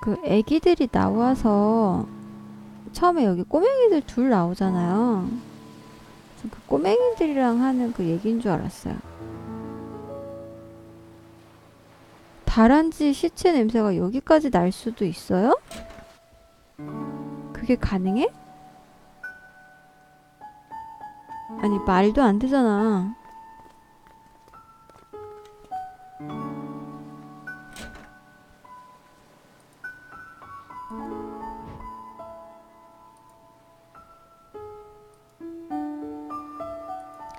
그 애기들이 나와서 처음에 여기 꼬맹이들 둘 나오잖아요. 그 꼬맹이들이랑 하는 그 얘기인 줄 알았어요. 다람쥐 시체 냄새가 여기까지 날 수도 있어요? 그게 가능해? 아니 말도 안 되잖아.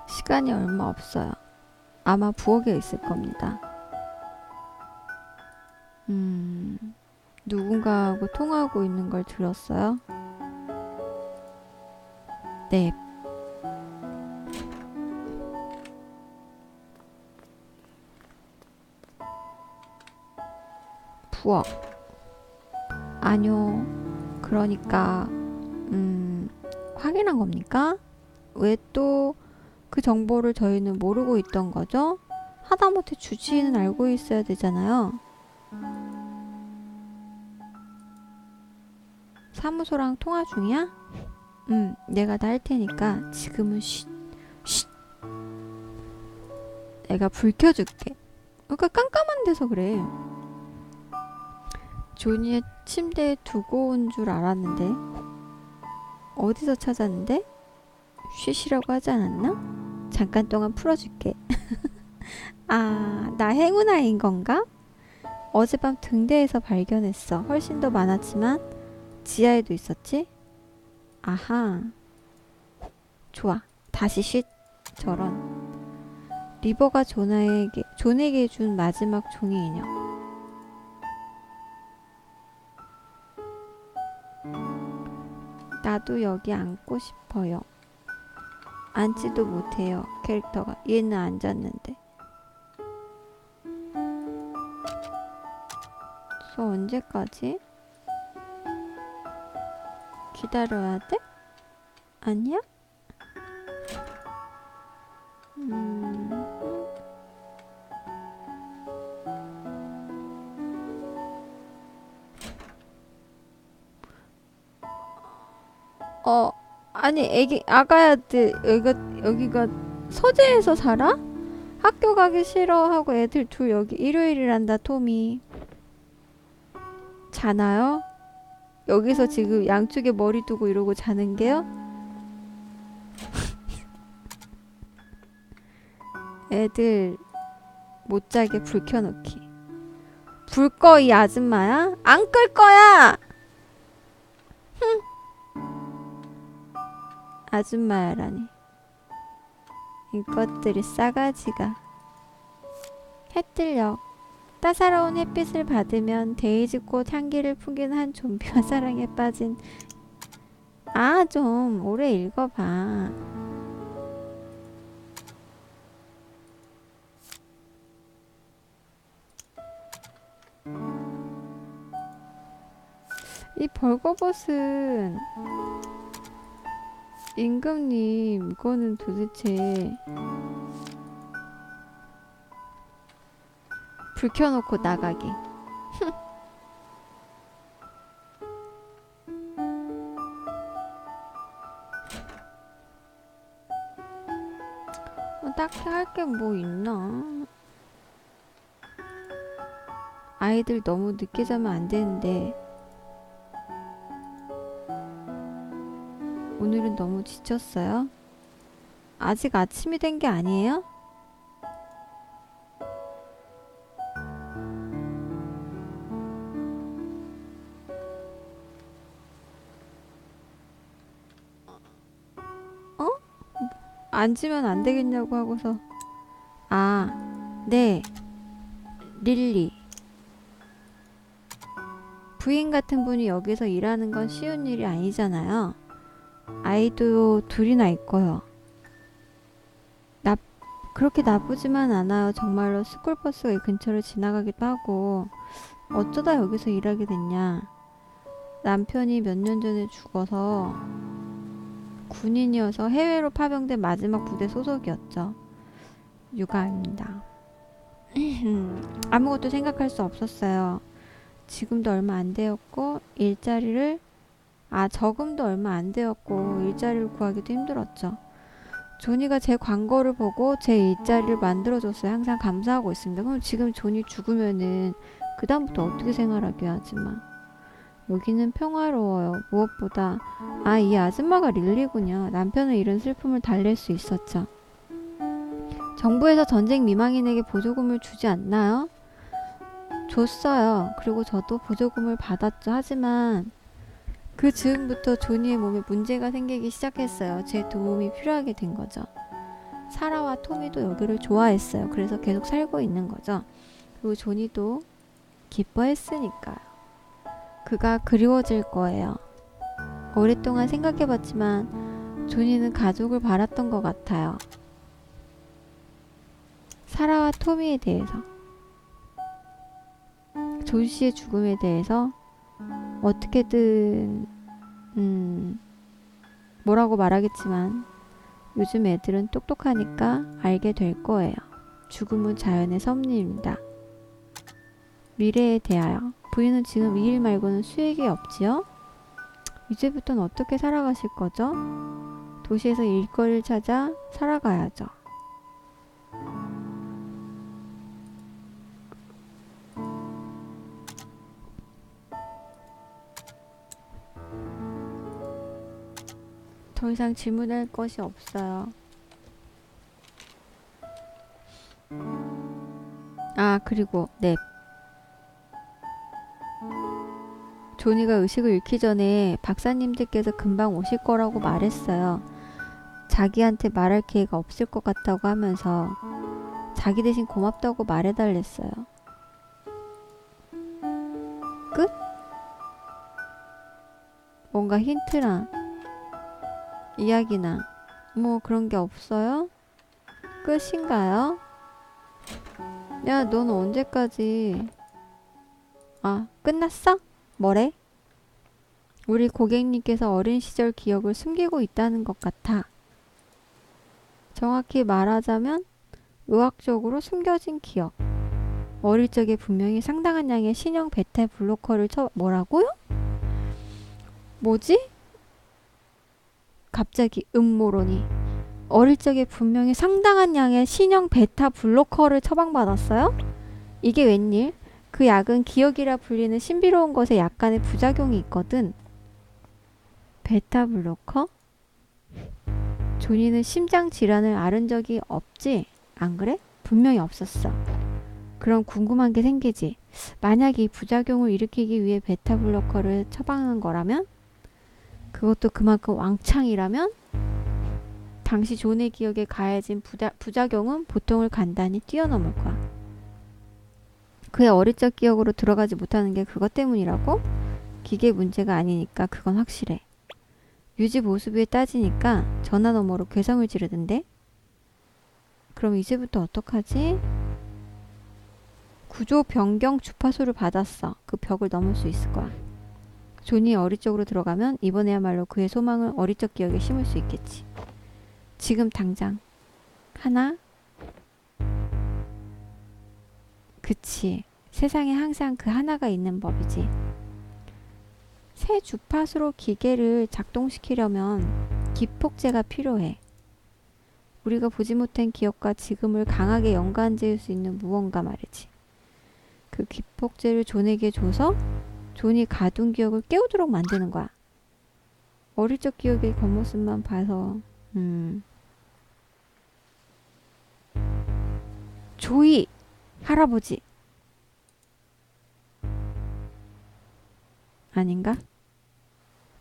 시간이 얼마 없어요. 아마 부엌에 있을 겁니다. 음, 누군가하고 통화하고 있는 걸 들었어요? 네. 그러니까, 음, 확인한 겁니까? 왜 또 그 정보를 저희는 모르고 있던 거죠? 하다못해 주치의는 알고 있어야 되잖아요. 사무소랑 통화 중이야? 응, 내가 다 할 테니까 지금은 쉿, 쉿. 내가 불 켜줄게. 그러니까 깜깜한 데서 그래. 조니의 침대에 두고 온 줄 알았는데 어디서 찾았는데? 쉿이라고 하지 않았나? 잠깐 동안 풀어줄게. 아, 나 행운아인 건가? 어젯밤 등대에서 발견했어. 훨씬 더 많았지만 지하에도 있었지? 아하. 좋아. 다시 쉿. 저런. 리버가 조나에게, 존에게 준 마지막 종이 인형. 나도 여기 앉고 싶어요. 앉지도 못해요. 캐릭터가. 얘는 앉았는데. 저 언제까지? 기다려야 돼? 아니야? 음... 어, 아니, 애기, 아가야들, 여기가, 여기가 서재에서 살아? 학교 가기 싫어하고 애들 둘 여기 일요일이란다, 토미. 자나요? 여기서 지금 양쪽에 머리 두고 이러고 자는 게요? 애들 못 자게 불 켜놓기. 불 꺼 이 아줌마야? 안 끌 거야! 아줌마야라니. 이것들이 싸가지가. 해뜰녘. 따사로운 햇빛을 받으면 데이지꽃 향기를 풍기는 한 좀비와 사랑에 빠진 아 좀 오래 읽어봐 이 벌거벗은 임금님 이거는 도대체 불 켜놓고 나가기. 어, 딱히 할 게 뭐 있나? 아이들 너무 늦게 자면 안 되는데. 오늘은 너무 지쳤어요? 아직 아침이 된 게 아니에요? 앉으면 안 되겠냐고 하고서 아, 네. 릴리. 부인 같은 분이 여기서 일하는 건 쉬운 일이 아니잖아요. 아이도 둘이나 있고요. 나 그렇게 나쁘지만 않아요. 정말로 스쿨버스가 이 근처를 지나가기도 하고 어쩌다 여기서 일하게 됐냐. 남편이 몇 년 전에 죽어서 군인이어서 해외로 파병된 마지막 부대 소속이었죠. 육아입니다. 아무것도 생각할 수 없었어요. 지금도 얼마 안 되었고 일자리를 아 저금도 얼마 안 되었고 일자리를 구하기도 힘들었죠. 조니가 제 광고를 보고 제 일자리를 만들어줬어요. 항상 감사하고 있습니다. 그럼 지금 조니 죽으면은 그 다음부터 어떻게 생활하게 하지만 여기는 평화로워요. 무엇보다 아 이 아줌마가 릴리군요. 남편을 잃은 슬픔을 달랠 수 있었죠. 정부에서 전쟁 미망인에게 보조금을 주지 않나요? 줬어요. 그리고 저도 보조금을 받았죠. 하지만 그 즈음부터 조니의 몸에 문제가 생기기 시작했어요. 제 도움이 필요하게 된 거죠. 사라와 토미도 여기를 좋아했어요. 그래서 계속 살고 있는 거죠. 그리고 조니도 기뻐했으니까요. 그가 그리워질 거예요. 오랫동안 생각해봤지만 조니는 가족을 바랐던 것 같아요. 사라와 토미에 대해서, 존 씨의 죽음에 대해서 어떻게든 음 뭐라고 말하겠지만 요즘 애들은 똑똑하니까 알게 될 거예요. 죽음은 자연의 섭리입니다. 미래에 대하여 부인은 지금 이 일 말고는 수익이 없지요? 이제부터는 어떻게 살아가실 거죠? 도시에서 일거리를 찾아 살아가야죠. 더 이상 질문할 것이 없어요. 아, 그리고, 네. 조니가 의식을 잃기 전에 박사님들께서 금방 오실 거라고 말했어요. 자기한테 말할 기회가 없을 것 같다고 하면서 자기 대신 고맙다고 말해달랬어요. 끝? 뭔가 힌트나 이야기나 뭐 그런 게 없어요? 끝인가요? 야, 넌 언제까지 아, 끝났어? 뭐래? 우리 고객님께서 어린 시절 기억을 숨기고 있다는 것 같아. 정확히 말하자면 의학적으로 숨겨진 기억. 어릴 적에 분명히 상당한 양의 신형 베타 블로커를 쳐 뭐라고요? 뭐지? 갑자기 음모론이 어릴 적에 분명히 상당한 양의 신형 베타 블로커를 처방받았어요? 이게 웬일? 그 약은 기억이라 불리는 신비로운 것에 약간의 부작용이 있거든. 베타 블로커? 조니는 심장 질환을 앓은 적이 없지? 안 그래? 분명히 없었어. 그럼 궁금한 게 생기지. 만약 이 부작용을 일으키기 위해 베타 블로커를 처방한 거라면? 그것도 그만큼 왕창이라면? 당시 존의 기억에 가해진 부자, 부작용은 보통을 간단히 뛰어넘을 거야. 그의 어릴 적 기억으로 들어가지 못하는 게 그것 때문이라고? 기계 문제가 아니니까 그건 확실해. 유지 보수비에 따지니까 전화 너머로 괴성을 지르던데? 그럼 이제부터 어떡하지? 구조 변경 주파수를 받았어. 그 벽을 넘을 수 있을 거야. 존이 어릴 적으로 들어가면 이번에야말로 그의 소망을 어릴 적 기억에 심을 수 있겠지. 지금 당장. 하나? 그치. 세상에 항상 그 하나가 있는 법이지. 새 주파수로 기계를 작동시키려면 기폭제가 필요해. 우리가 보지 못한 기억과 지금을 강하게 연관 지을 수 있는 무언가 말이지. 그 기폭제를 존에게 줘서 존이 가둔 기억을 깨우도록 만드는 거야. 어릴 적 기억의 겉모습만 봐서, 음. 조이! 할아버지! 아닌가?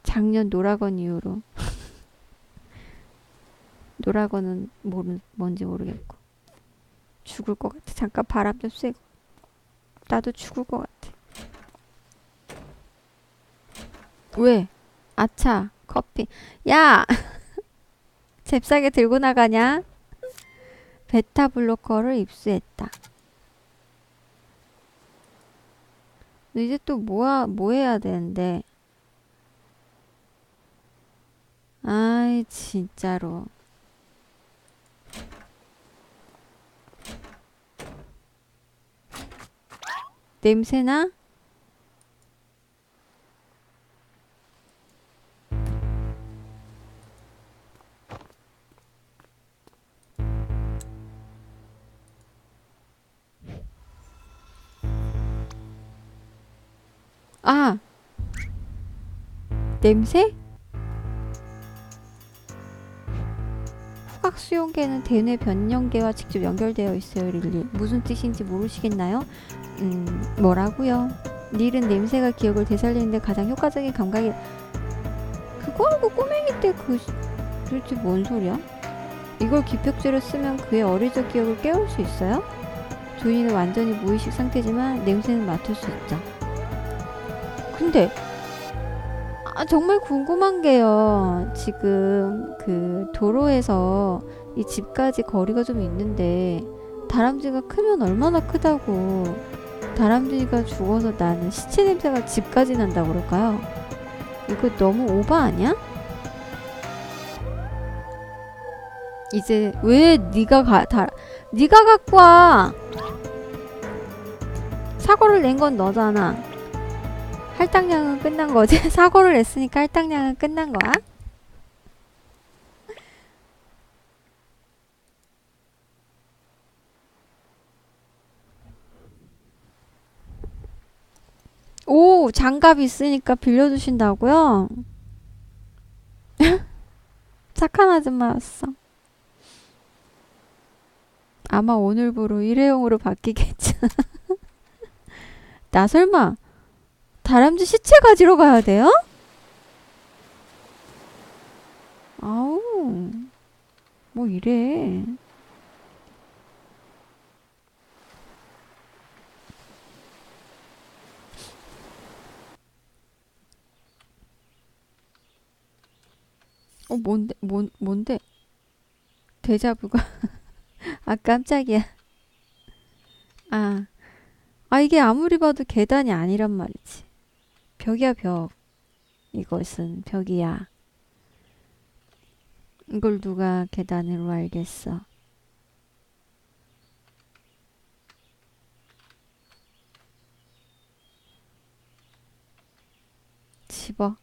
작년 노라건 이후로. 노라건은 모르, 뭔지 모르겠고. 죽을 것 같아. 잠깐 바람 좀 쐬고. 나도 죽을 것 같아. 왜? 아차, 커피. 야! 잽싸게 들고 나가냐? 베타 블로커를 입수했다. 이제 또 뭐야, 뭐 해야 되는데. 아이, 진짜로. 냄새나? 아! 냄새? 후각 수용계는 대뇌 변연계와 직접 연결되어 있어요, 릴리. 무슨 뜻인지 모르시겠나요? 음, 뭐라고요? 릴은 냄새가 기억을 되살리는데 가장 효과적인 감각이 그거하고 꼬맹이 때 그 도대체 뭔 소리야? 이걸 기벽제로 쓰면 그의 어릴 적 기억을 깨울 수 있어요? 조이는 완전히 무의식 상태지만 냄새는 맡을 수 있죠. 근데 아, 정말 궁금한 게요. 지금 그 도로에서 이 집까지 거리가 좀 있는데 다람쥐가 크면 얼마나 크다고 다람쥐가 죽어서 나는 시체 냄새가 집까지 난다고 그럴까요? 이거 너무 오바 아니야? 이제 왜 네가 가, 다, 네가 갖고 와 사고를 낸 건 너잖아 할당량은 끝난 거지? 사고를 냈으니까 할당량은 끝난 거야? 오, 장갑 있으니까 빌려주신다고요? 착한 아줌마였어. 아마 오늘부로 일회용으로 바뀌겠죠. 나 설마 다람쥐 시체 가지러 가야 돼요? 아우, 뭐 이래. 어, 뭔데, 뭔, 뭔데? 데자부가. 아, 깜짝이야. 아, 아, 이게 아무리 봐도 계단이 아니란 말이지. 벽이야, 벽. 이것은 벽이야. 이걸 누가 계단으로 알겠어. 집어.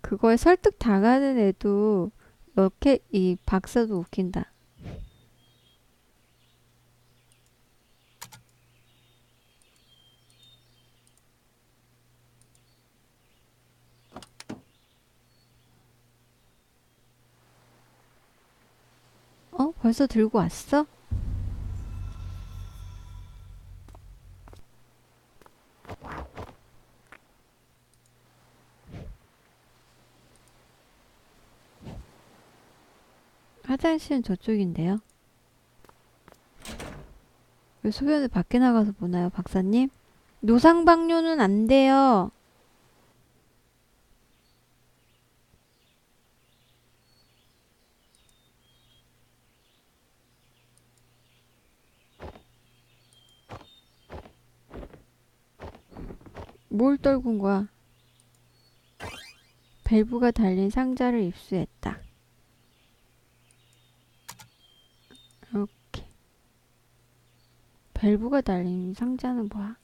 그거에 설득 당하는 애도 이렇게 이 박사도 웃긴다. 어? 벌써 들고 왔어? 화장실은 저쪽인데요. 왜 소변을 밖에 나가서 보나요, 박사님? 노상방뇨는 안 돼요. 뭘 떨군 거야? 밸브가 달린 상자를 입수했다. 이렇게. 밸브가 달린 상자는 뭐야?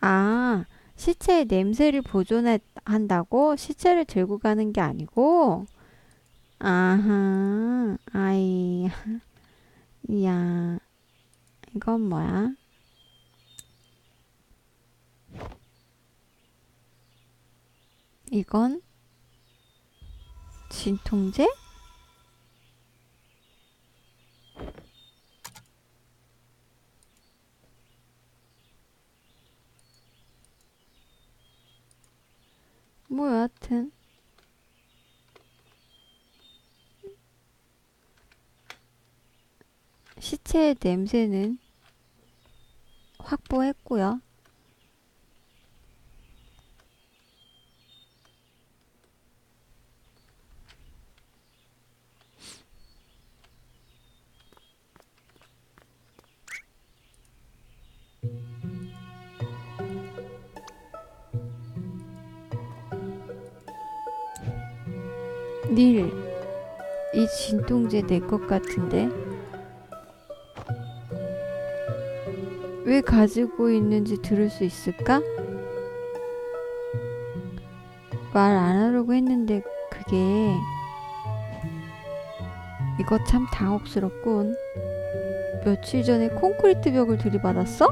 아, 시체의 냄새를 보존한다고? 시체를 들고 가는 게 아니고? 아하, 아이, 야, 이건 뭐야? 이건 진통제? 뭐 여하튼 시체의 냄새는 확보했고요. 닐, 이 진통제 내 것 같은데? 왜 가지고 있는지 들을 수 있을까? 말 안 하려고 했는데 그게 이거 참 당혹스럽군. 며칠 전에 콘크리트 벽을 들이받았어?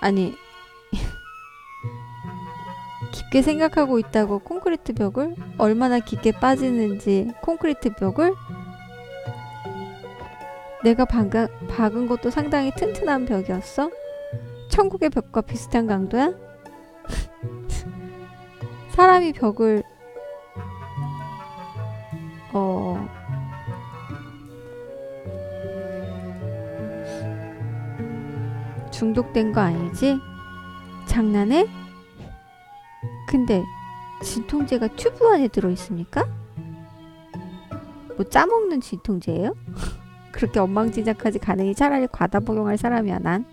아니 깊게 생각하고 있다고 콘크리트 벽을 얼마나 깊게 빠지는지 콘크리트 벽을 내가 방금 박은 것도 상당히 튼튼한 벽이었어? 천국의 벽과 비슷한 강도야? 사람이 벽을 어 중독된 거 아니지? 장난해? 근데 진통제가 튜브 안에 들어 있습니까? 뭐 짜먹는 진통제예요? 그렇게 엉망진창까지 가능히 차라리 과다 복용할 사람이야 난.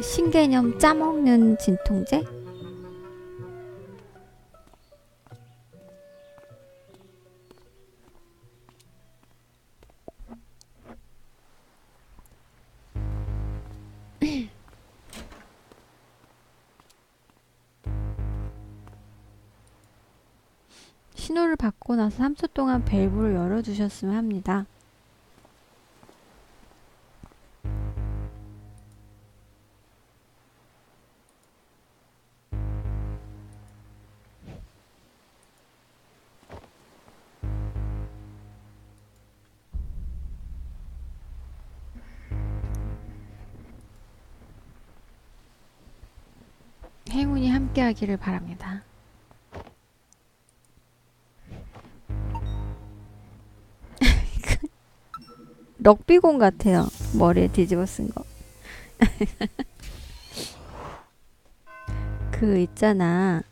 신개념 짜먹는 진통제? 받고 나서 3초 동안 밸브를 열어주셨으면 합니다. 행운이 함께하기를 바랍니다. 럭비공 같아요. 머리에 뒤집어 쓴 거. 그 있잖아.